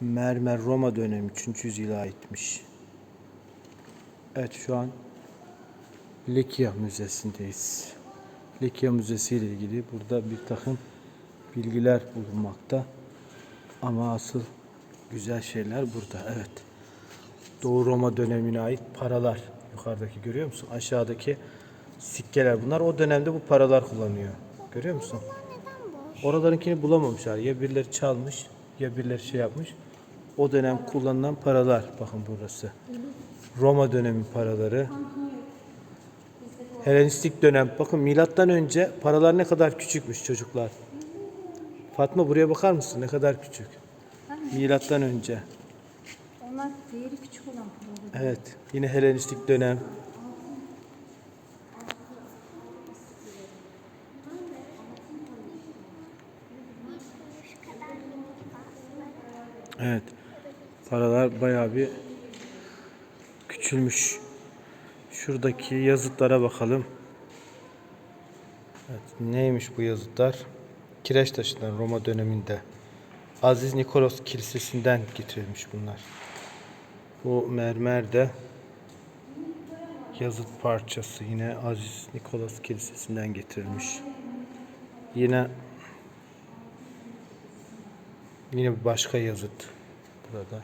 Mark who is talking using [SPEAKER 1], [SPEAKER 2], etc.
[SPEAKER 1] Mermer Roma dönemi 3. yüzyıla aitmiş. Evet şu an Likya Müzesi'ndeyiz. Likya Müzesi ile ilgili burada bir takım bilgiler bulunmakta. Ama asıl güzel şeyler burada. Evet. Doğu Roma dönemine ait paralar. Yukarıdaki görüyor musun? Aşağıdaki sikkeler. Bunlar o dönemde bu paralar kullanıyor. Görüyor musun? Oralarınkini bulamamışlar. Ya birileri çalmış ya birileri şey yapmış. O dönem kullanılan paralar. Bakın burası. Roma dönemi paraları. Helenistik dönem. Bakın milattan önce paralar ne kadar küçükmüş çocuklar. Fatma buraya bakar mısın? Ne kadar küçük. Milattan önce.
[SPEAKER 2] Onlar değeri küçük olan paralar.
[SPEAKER 1] Evet. Yine Helenistik dönem. Evet. Paralar bayağı bir küçülmüş. Şuradaki yazıtlara bakalım. Evet, neymiş bu yazıtlar? Kireç taşından Roma döneminde. Aziz Nikolos Kilisesi'nden getirilmiş bunlar. Bu mermer de yazıt parçası yine Aziz Nikolas Kilisesi'nden getirilmiş. Yine yine bir başka yazıt burada.